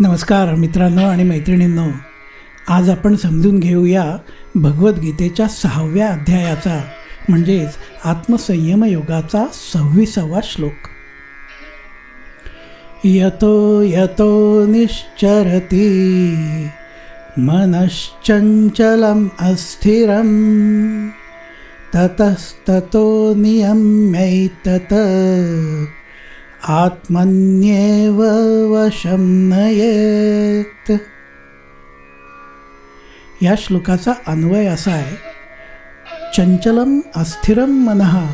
नमस्कार मित्रांनो आणि मैत्रिणींनो आज आपण समजून घेऊया भगवद्गीतेच्या सहाव्या अध्यायाचा म्हणजेच आत्मसंयम योगाचा सव्वीसावा श्लोक. यतो यतो निश्चरती मनश्चंचलम अस्थिरम ततस्ततो नियम्यैतत। आत्मन्येव वशं नयेत. या श्लोकाचा अन्वय असा आहे. चंचलम अस्थिरम मनः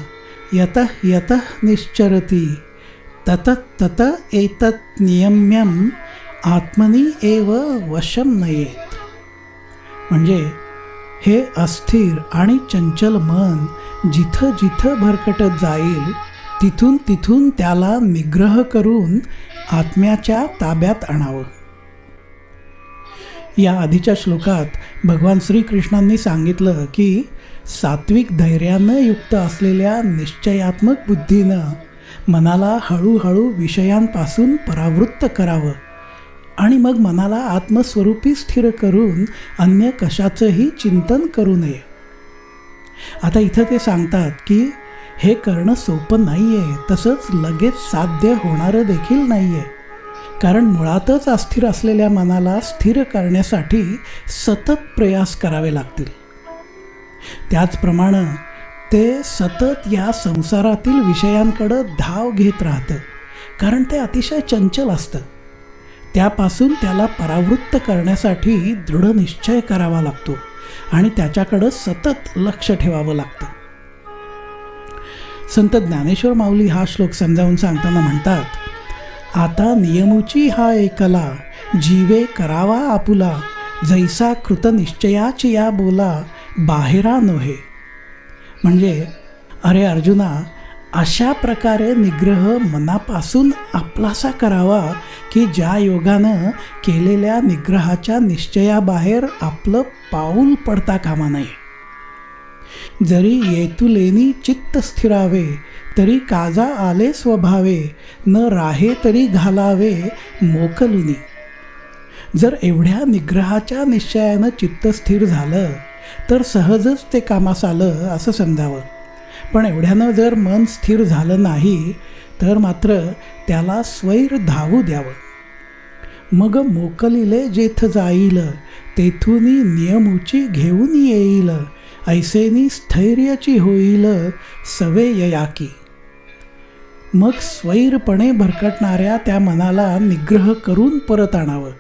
यत यत निश्चरती तत तत एतत् नियम्यम आत्मनी एव वशम नयेत. म्हणजे हे अस्थिर आणि चंचल मन जिथं जिथं भरकटत जाईल तिथून तिथून त्याला निग्रह करून आत्म्याच्या ताब्यात आणावं. या आधीच्या श्लोकात भगवान श्रीकृष्णांनी सांगितलं की सात्विक धैर्यानं युक्त असलेल्या निश्चयात्मक बुद्धीनं मनाला हळूहळू विषयांपासून परावृत्त करावं आणि मग मनाला आत्मस्वरूपी स्थिर करून अन्य कशाचंही चिंतन करू नये. आता इथं ते सांगतात की हे करणं सोपं नाही आहे तसंच लगेच साध्य होणारं देखील नाही आहे कारण मुळातच अस्थिर असलेल्या मनाला स्थिर करण्यासाठी सतत प्रयास करावे लागतील. त्याचप्रमाणे ते सतत या संसारातील विषयांकडं धाव घेत राहतं. कारण ते अतिशय चंचल असतं. त्यापासून त्याला परावृत्त करण्यासाठी दृढ निश्चय करावा लागतो आणि त्याच्याकडं सतत लक्ष ठेवावं लागतं. संत ज्ञानेश्वर माऊली हा श्लोक समजावून सांगताना म्हणतात आता नियमूची हा एकला जीवे करावा आपुला जैसा कृतनिश्चयाची या बोला बाहेरा नोहे. म्हणजे अरे अर्जुना अशा प्रकारे निग्रह मनापासून आपलासा करावा की ज्या योगानं केलेल्या निग्रहाच्या निश्चयाबाहेर आपलं पाऊल पडता कामा नये. जरी येतुलेनी चित्त स्थिरावे तरी काजा आले स्वभावे न राहे तरी घालावे मोकलुनी. जर एवढ्या निग्रहाच्या निश्चयानं चित्त स्थिर झालं तर सहजच ते कामास आलं असं समजावं. पण एवढ्यानं जर मन स्थिर झालं नाही तर मात्र त्याला स्वैर धावू द्यावं. मग मोकलिले जेथ जाईल तेथुनी नियमूची घेऊन येईल ऐसेनी स्थैर्याची होईल सवे ययाकी मग स्वैरपणे भरकटणाऱ्या त्या मनाला निग्रह करून परत आणावं.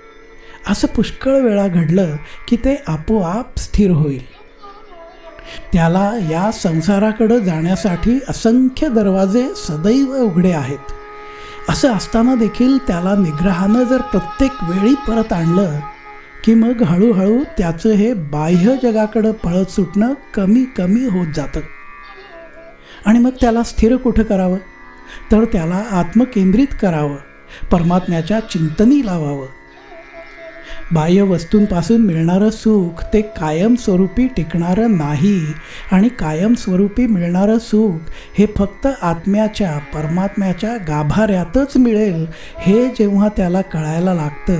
असं पुष्कळ वेळा घडलं की ते आपोआप स्थिर होईल. त्याला या संसाराकडं जाण्यासाठी असंख्य दरवाजे सदैव उघडे आहेत. असं असताना देखील त्याला निग्रहानं जर प्रत्येक वेळी परत आणलं की मग हळूहळू त्याचं हे बाह्य जगाकडं पळत सुटणं कमी कमी होत जातं. आणि मग त्याला स्थिर कुठं करावं? तर त्याला आत्मकेंद्रित करावं. परमात्म्याच्या चिंतनी लावावं. बाह्य वस्तूंपासून मिळणारं सुख ते कायमस्वरूपी टिकणारं नाही आणि कायमस्वरूपी मिळणारं सुख हे फक्त आत्म्याच्या परमात्म्याच्या गाभाऱ्यातच मिळेल हे जेव्हा त्याला कळायला लागतं.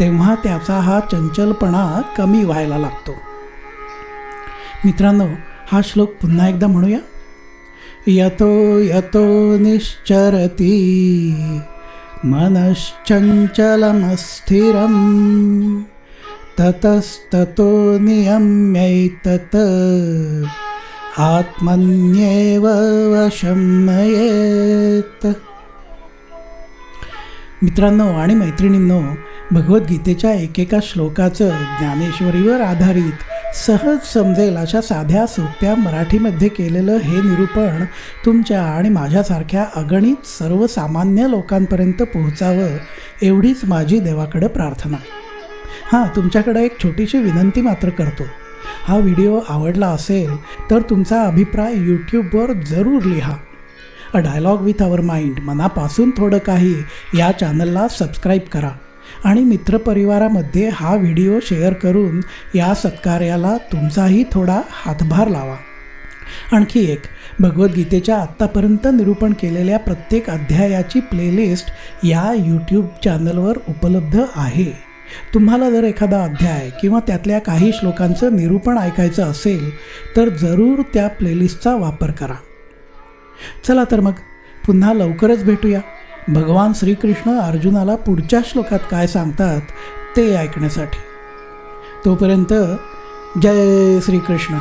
तेव्हा त्याचा हा चंचलपणा कमी व्हायला लागतो. मित्रांनो हा श्लोक पुन्हा एकदा म्हणूया. यतो यतो निश्चरती मनश्चञ्चलमस्थिरं ततस्ततो नियम्यैतत् आत्मन्येव वशं नयेत् मित्रांनो आणि मैत्रिणींनो भगवद्गीतेच्या एकेका श्लोकाचं ज्ञानेश्वरीवर आधारित सहज समजेल अशा साध्या सोप्या मराठीमध्ये केलेलं हे निरूपण तुमच्या आणि माझ्यासारख्या अगणित सर्वसामान्य लोकांपर्यंत पोहोचावं एवढीच माझी देवाकडं प्रार्थना. हां तुमच्याकडं एक छोटीशी विनंती मात्र करतो. हा व्हिडिओ आवडला असेल तर तुमचा अभिप्राय यूट्यूबवर जरूर लिहा. A dialogue with our mind मनापासून थोडं काही या चॅनलला सबस्क्राईब करा. आणि मित्रपरिवारामध्ये हा व्हिडिओ शेअर करून या सत्कार्याला तुमचाही थोडा हातभार लावा. आणखी एक भगवद्गीतेच्या आत्तापर्यंत निरूपण केलेल्या प्रत्येक अध्यायाची प्लेलिस्ट या यूट्यूब चॅनलवर उपलब्ध आहे. तुम्हाला जर एखादा अध्याय किंवा त्यातल्या काही श्लोकांचं निरूपण ऐकायचं असेल तर जरूर त्या प्लेलिस्टचा वापर करा. चला तर मग पुन्हा लवकरच भेटूया. भगवान श्रीकृष्ण अर्जुनाला पुढच्या श्लोकात काय सांगतात ते ऐकण्यासाठी. तोपर्यंत जय श्रीकृष्ण.